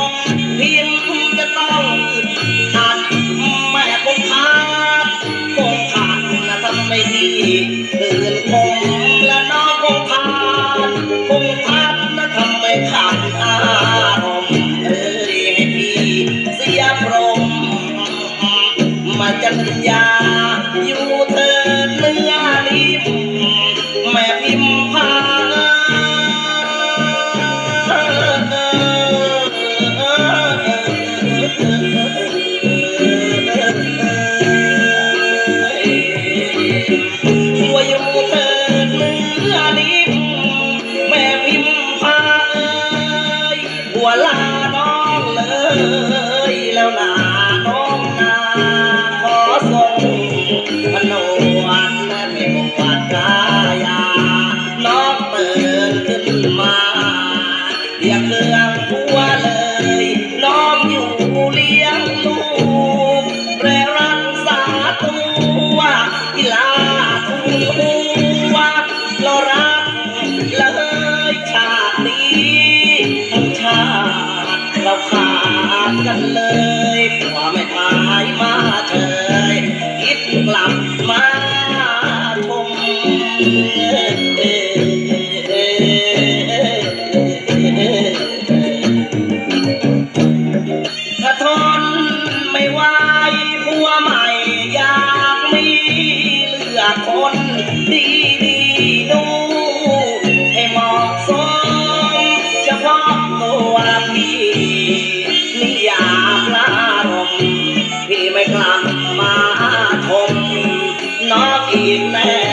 องพิมจะต้องขาดแม่คงขาดคงขาดนะทำไม่ดีอื่นคงและน้องคงขาดคงขาดนะทำไม่ขาดอารมณ์เอ้ยให้พี่เสียพรหมมาจัญญาอยู่เธอเนื้อลิมแม่พิมพาว่า เธอเนื้อลิมแม่พิมพาเอ้ยหัวลาน้องเลยแล้วนาน้องนาขอส่งพนวันและไม่บอกว่ากา ขาดกันเลยผัวไม่หายมาเฉยคิดกลับมาชมถ้าทนไม่ไหวผัวใหม่อยากมีเลือกคนดีดี กลับมาชมนอกอีกแม่